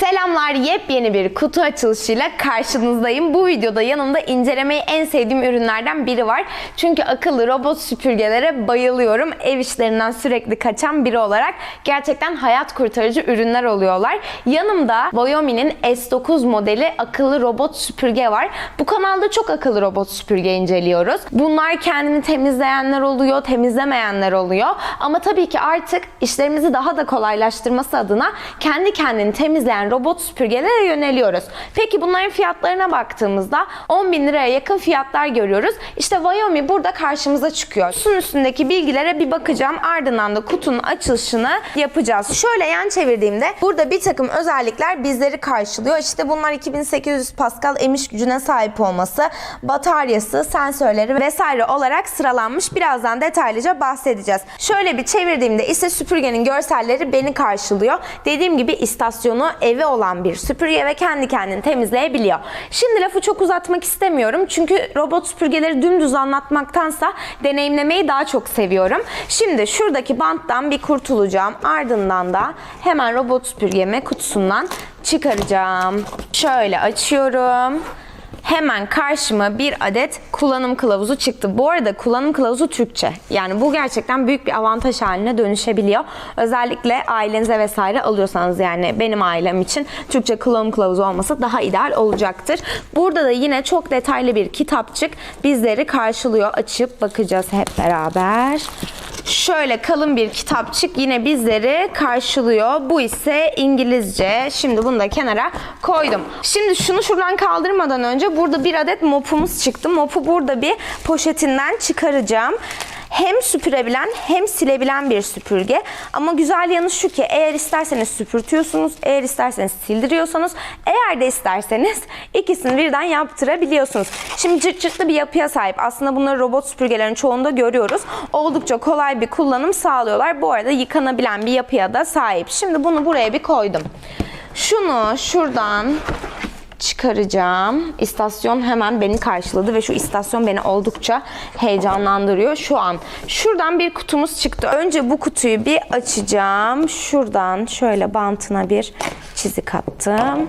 Selamlar, yepyeni bir kutu açılışıyla karşınızdayım. Bu videoda yanımda incelemeyi en sevdiğim ürünlerden biri var. Çünkü akıllı robot süpürgelere bayılıyorum. Ev işlerinden sürekli kaçan biri olarak gerçekten hayat kurtarıcı ürünler oluyorlar. Yanımda Xiaomi'nin S9 modeli akıllı robot süpürge var. Bu kanalda çok akıllı robot süpürge inceliyoruz. Bunlar kendini temizleyenler oluyor, temizlemeyenler oluyor. Ama tabii ki artık işlerimizi daha da kolaylaştırması adına kendi kendini temizleyen robot süpürgelere yöneliyoruz. Peki bunların fiyatlarına baktığımızda 10 bin liraya yakın fiyatlar görüyoruz. İşte Xiaomi burada karşımıza çıkıyor. Kutunun üstündeki bilgilere bir bakacağım. Ardından da kutunun açılışını yapacağız. Şöyle yan çevirdiğimde burada bir takım özellikler bizleri karşılıyor. İşte bunlar 2800 Pascal emiş gücüne sahip olması, bataryası, sensörleri vesaire olarak sıralanmış. Birazdan detaylıca bahsedeceğiz. Şöyle bir çevirdiğimde ise süpürgenin görselleri beni karşılıyor. Dediğim gibi istasyonu evi olan bir süpürge ve kendi kendini temizleyebiliyor. Şimdi lafı çok uzatmak istemiyorum. Çünkü robot süpürgeleri dümdüz anlatmaktansa deneyimlemeyi daha çok seviyorum. Şimdi şuradaki banttan bir kurtulacağım. Ardından da hemen robot süpürgemi kutusundan çıkaracağım. Şöyle açıyorum. Hemen karşıma bir adet kullanım kılavuzu çıktı. Bu arada kullanım kılavuzu Türkçe. Yani bu gerçekten büyük bir avantaj haline dönüşebiliyor. Özellikle ailenize vesaire alıyorsanız yani benim ailem için Türkçe kullanım kılavuzu olması daha ideal olacaktır. Burada da yine çok detaylı bir kitapçık bizleri karşılıyor. Açıp bakacağız hep beraber. Şöyle kalın bir kitapçık yine bizleri karşılıyor. Bu ise İngilizce. Şimdi bunu da kenara koydum. Şimdi şunu şuradan kaldırmadan önce burada bir adet mopumuz çıktı. Mopu burada bir poşetinden çıkaracağım hem süpürebilen hem silebilen bir süpürge. Ama güzel yanı şu ki eğer isterseniz süpürtüyorsunuz, eğer isterseniz sildiriyorsanız, eğer de isterseniz ikisini birden yaptırabiliyorsunuz. Şimdi cırt cırtlı bir yapıya sahip. Aslında bunları robot süpürgelerin çoğunda görüyoruz. Oldukça kolay bir kullanım sağlıyorlar. Bu arada yıkanabilen bir yapıya da sahip. Şimdi bunu buraya bir koydum. Şunu şuradan çıkaracağım. İstasyon hemen beni karşıladı ve şu istasyon beni oldukça heyecanlandırıyor şu an. Şuradan bir kutumuz çıktı. Önce bu kutuyu bir açacağım. Şuradan şöyle bantına bir çizik attım.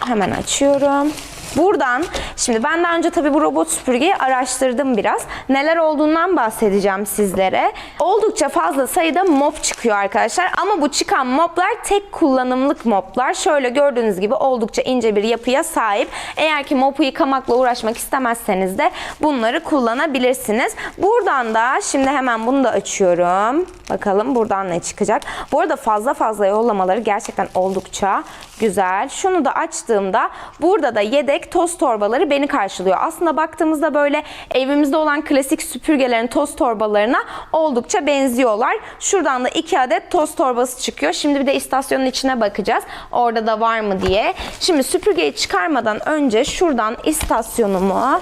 Hemen açıyorum. Buradan, şimdi ben daha önce tabii bu robot süpürgeyi araştırdım biraz. Neler olduğundan bahsedeceğim sizlere. Oldukça fazla sayıda mop çıkıyor arkadaşlar. Ama bu çıkan moplar tek kullanımlık moplar. Şöyle gördüğünüz gibi oldukça ince bir yapıya sahip. Eğer ki mopu yıkamakla uğraşmak istemezseniz de bunları kullanabilirsiniz. Buradan da şimdi hemen bunu da açıyorum. Bakalım buradan ne çıkacak. Bu arada fazla fazla yollamaları gerçekten oldukça güzel. Şunu da açtığımda burada da yedek toz torbaları beni karşılıyor. Aslında baktığımızda böyle evimizde olan klasik süpürgelerin toz torbalarına oldukça benziyorlar. Şuradan da iki adet toz torbası çıkıyor. Şimdi bir de istasyonun içine bakacağız. Orada da var mı diye. Şimdi süpürgeyi çıkarmadan önce şuradan istasyonumu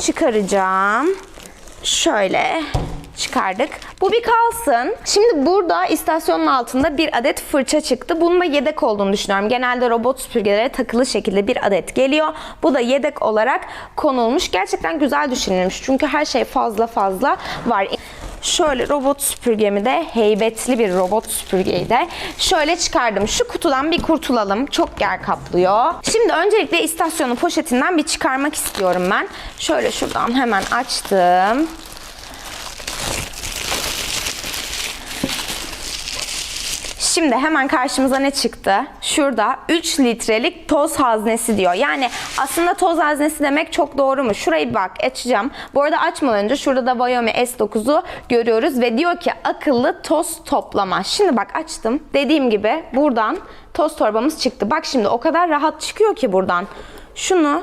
çıkaracağım. Şöyle çıkardık. Bu bir kalsın. Şimdi burada istasyonun altında bir adet fırça çıktı. Bunun da yedek olduğunu düşünüyorum. Genelde robot süpürgelere takılı şekilde bir adet geliyor. Bu da yedek olarak konulmuş. Gerçekten güzel düşünülmüş. Çünkü her şey fazla fazla var. Şöyle robot süpürgemi de heybetli bir robot süpürgeyi de şöyle çıkardım. Şu kutudan bir kurtulalım. Çok yer kaplıyor. Şimdi öncelikle istasyonu poşetinden bir çıkarmak istiyorum ben. Şöyle şuradan hemen açtım. Şimdi hemen karşımıza ne çıktı? Şurada 3 litrelik toz haznesi diyor. Yani aslında toz haznesi demek çok doğru mu? Şurayı bak açacağım. Bu arada açmadan önce şurada da Xiaomi S9'u görüyoruz ve diyor ki akıllı toz toplama. Şimdi bak açtım. Dediğim gibi buradan toz torbamız çıktı. Bak şimdi o kadar rahat çıkıyor ki buradan. Şunu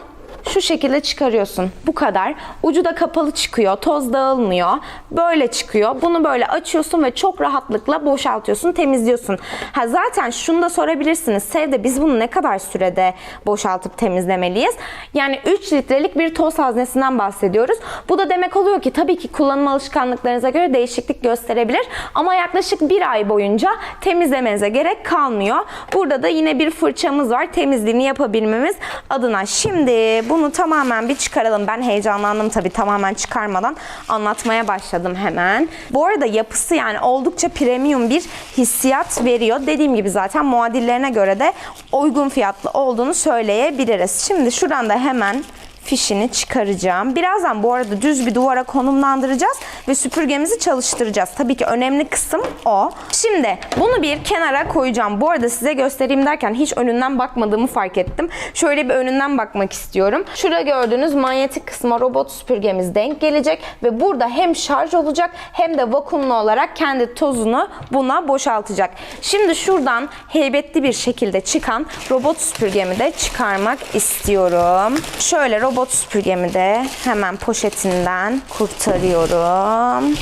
şu şekilde çıkarıyorsun. Bu kadar. Ucu da kapalı çıkıyor. Toz dağılmıyor. Böyle çıkıyor. Bunu böyle açıyorsun ve çok rahatlıkla boşaltıyorsun, temizliyorsun. Ha zaten şunu da sorabilirsiniz. Sevde biz bunu ne kadar sürede boşaltıp temizlemeliyiz? Yani 3 litrelik bir toz haznesinden bahsediyoruz. Bu da demek oluyor ki tabii ki kullanım alışkanlıklarınıza göre değişiklik gösterebilir. Ama yaklaşık bir ay boyunca temizlemenize gerek kalmıyor. Burada da yine bir fırçamız var. Temizliğini yapabilmemiz adına. Şimdi bu bunu tamamen bir çıkaralım. Ben heyecanlandım tabii tamamen çıkarmadan anlatmaya başladım hemen. Bu arada yapısı yani oldukça premium bir hissiyat veriyor. Dediğim gibi zaten muadillerine göre de uygun fiyatlı olduğunu söyleyebiliriz. Şimdi şuradan da hemen fişini çıkaracağım. Birazdan bu arada düz bir duvara konumlandıracağız ve süpürgemizi çalıştıracağız. Tabii ki önemli kısım o. Şimdi bunu bir kenara koyacağım. Bu arada size göstereyim derken hiç önünden bakmadığımı fark ettim. Şöyle bir önünden bakmak istiyorum. Şurada gördüğünüz manyetik kısma robot süpürgemiz denk gelecek ve burada hem şarj olacak hem de vakumlu olarak kendi tozunu buna boşaltacak. Şimdi şuradan heybetli bir şekilde çıkan robot süpürgemi de çıkarmak istiyorum. Şöyle robot süpürgemi de hemen poşetinden kurtarıyorum.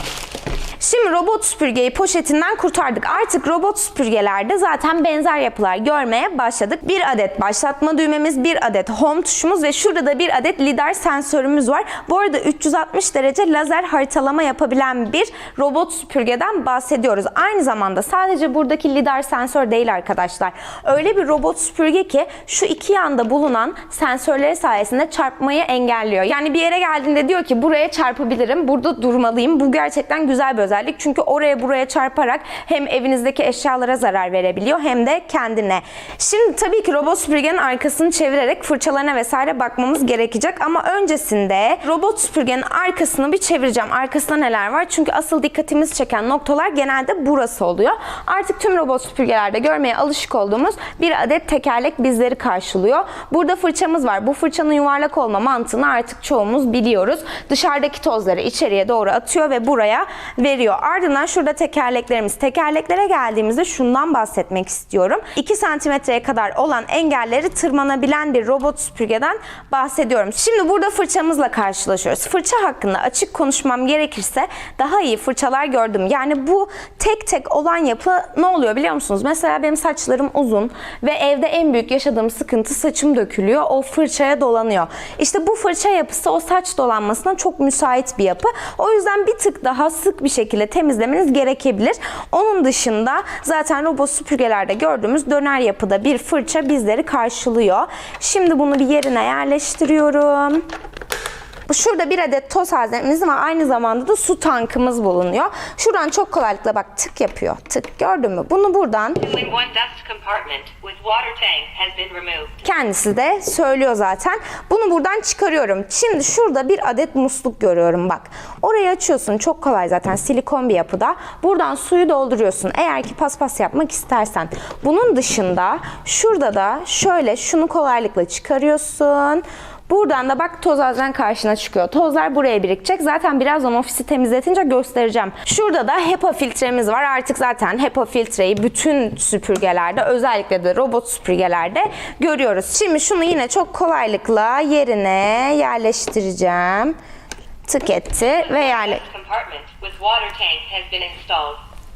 Şimdi robot süpürgeyi poşetinden kurtardık. Artık robot süpürgelerde zaten benzer yapılar görmeye başladık. Bir adet başlatma düğmemiz, bir adet home tuşumuz ve şurada da bir adet lidar sensörümüz var. Bu arada 360 derece lazer haritalama yapabilen bir robot süpürgeden bahsediyoruz. Aynı zamanda sadece buradaki lidar sensör değil arkadaşlar. Öyle bir robot süpürge ki şu iki yanda bulunan sensörleri sayesinde çarpmayı engelliyor. Yani bir yere geldiğinde diyor ki buraya çarpabilirim, burada durmalıyım. Bu gerçekten güzel bir özellik. Çünkü oraya buraya çarparak hem evinizdeki eşyalara zarar verebiliyor hem de kendine. Şimdi tabii ki robot süpürgenin arkasını çevirerek fırçalarına vesaire bakmamız gerekecek ama öncesinde robot süpürgenin arkasını bir çevireceğim. Arkasında neler var? Çünkü asıl dikkatimizi çeken noktalar genelde burası oluyor. Artık tüm robot süpürgelerde görmeye alışık olduğumuz bir adet tekerlek bizleri karşılıyor. Burada fırçamız var. Bu fırçanın yuvarlak olma mantığını artık çoğumuz biliyoruz. Dışarıdaki tozları içeriye doğru atıyor ve buraya veriyor. Ardından şurada tekerleklerimiz. Tekerleklere geldiğimizde şundan bahsetmek istiyorum. 2 santimetreye kadar olan engelleri tırmanabilen bir robot süpürgeden bahsediyorum. Şimdi burada fırçamızla karşılaşıyoruz. Fırça hakkında açık konuşmam gerekirse daha iyi fırçalar gördüm. Yani bu tek tek olan yapı ne oluyor biliyor musunuz? Mesela benim saçlarım uzun ve evde en büyük yaşadığım sıkıntı saçım dökülüyor. O fırçaya dolanıyor. İşte bu fırça yapısı o saç dolanmasına çok müsait bir yapı. O yüzden bir tık daha sık bir şekilde temizlemeniz gerekebilir. Onun dışında zaten robot süpürgelerde gördüğümüz döner yapıda bir fırça bizleri karşılıyor. Şimdi bunu bir yerine yerleştiriyorum. Şurada bir adet toz haznemiz var. Aynı zamanda da su tankımız bulunuyor. Şuradan çok kolaylıkla bak tık yapıyor. Tık gördün mü? Bunu buradan kendisi de söylüyor zaten. Bunu buradan çıkarıyorum. Şimdi şurada bir adet musluk görüyorum bak. Orayı açıyorsun. Çok kolay zaten silikon bir yapıda. Buradan suyu dolduruyorsun. Eğer ki paspas yapmak istersen. Bunun dışında şurada da şöyle şunu kolaylıkla çıkarıyorsun. Buradan da bak toz haznen karşına çıkıyor. Tozlar buraya birikecek. Zaten birazdan ofisi temizletince göstereceğim. Şurada da HEPA filtremiz var. Artık zaten HEPA filtreyi bütün süpürgelerde özellikle de robot süpürgelerde görüyoruz. Şimdi şunu yine çok kolaylıkla yerine yerleştireceğim. Tık etti ve yerle...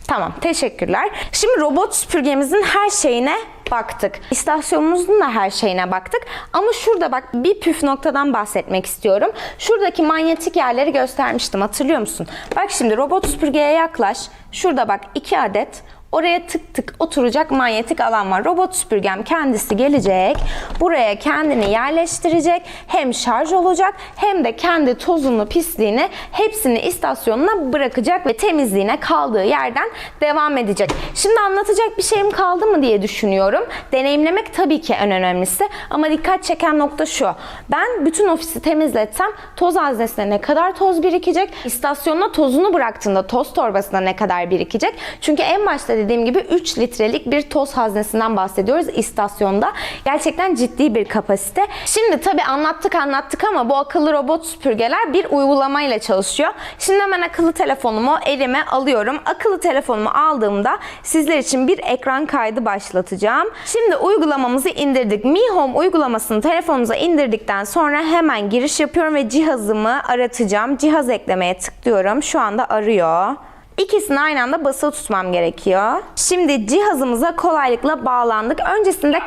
Tamam, teşekkürler. Şimdi robot süpürgemizin her şeyine baktık. İstasyonumuzun da her şeyine baktık. Ama şurada bak bir püf noktadan bahsetmek istiyorum. Şuradaki manyetik yerleri göstermiştim hatırlıyor musun? Bak şimdi robot süpürgeye yaklaş. Şurada bak iki adet Oraya tık tık oturacak manyetik alan var. Robot süpürgem kendisi gelecek. Buraya kendini yerleştirecek. Hem şarj olacak hem de kendi tozunu, pisliğini hepsini istasyonuna bırakacak ve temizliğine kaldığı yerden devam edecek. Şimdi anlatacak bir şeyim kaldı mı diye düşünüyorum. Deneyimlemek tabii ki en önemlisi ama dikkat çeken nokta şu. Ben bütün ofisi temizletsem toz haznesine ne kadar toz birikecek? İstasyonuna tozunu bıraktığında toz torbasına ne kadar birikecek? Çünkü en başta dediğim gibi 3 litrelik bir toz haznesinden bahsediyoruz istasyonda. Gerçekten ciddi bir kapasite. Şimdi tabii anlattık anlattık ama bu akıllı robot süpürgeler bir uygulamayla çalışıyor. Şimdi hemen akıllı telefonumu elime alıyorum. Akıllı telefonumu aldığımda sizler için bir ekran kaydı başlatacağım. Şimdi uygulamamızı indirdik. Mi Home uygulamasını telefonunuza indirdikten sonra hemen giriş yapıyorum ve cihazımı aratacağım. Cihaz eklemeye tıklıyorum. Şu anda arıyor. İkisini aynı anda basılı tutmam gerekiyor. Şimdi cihazımıza kolaylıkla bağlandık. Öncesinde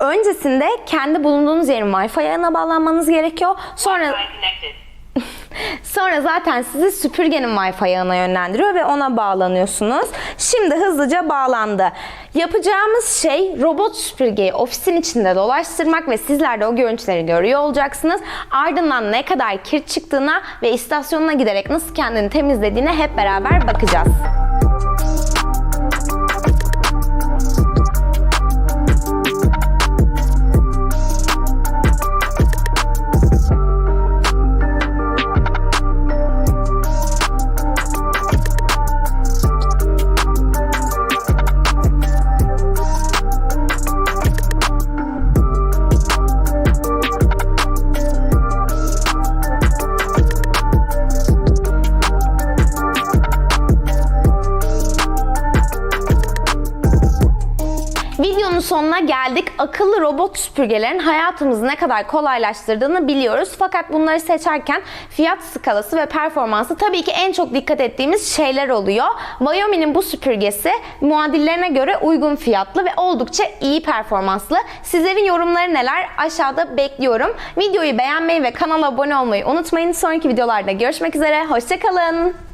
öncesinde kendi bulunduğunuz yerin Wi-Fi ağına bağlanmanız gerekiyor. Sonra. Sonra zaten sizi süpürgenin Wi-Fi ağına yönlendiriyor ve ona bağlanıyorsunuz. Şimdi hızlıca bağlandı. Yapacağımız şey robot süpürgeyi ofisin içinde dolaştırmak ve sizler de o görüntüleri görüyor olacaksınız. Ardından ne kadar kir çıktığına ve istasyonuna giderek nasıl kendini temizlediğine hep beraber bakacağız. Videonun sonuna geldik. Akıllı robot süpürgelerin hayatımızı ne kadar kolaylaştırdığını biliyoruz. Fakat bunları seçerken fiyat skalası ve performansı tabii ki en çok dikkat ettiğimiz şeyler oluyor. Xiaomi'nin bu süpürgesi muadillerine göre uygun fiyatlı ve oldukça iyi performanslı. Sizlerin yorumları neler? Aşağıda bekliyorum. Videoyu beğenmeyi ve kanala abone olmayı unutmayın. Sonraki videolarda görüşmek üzere. Hoşçakalın.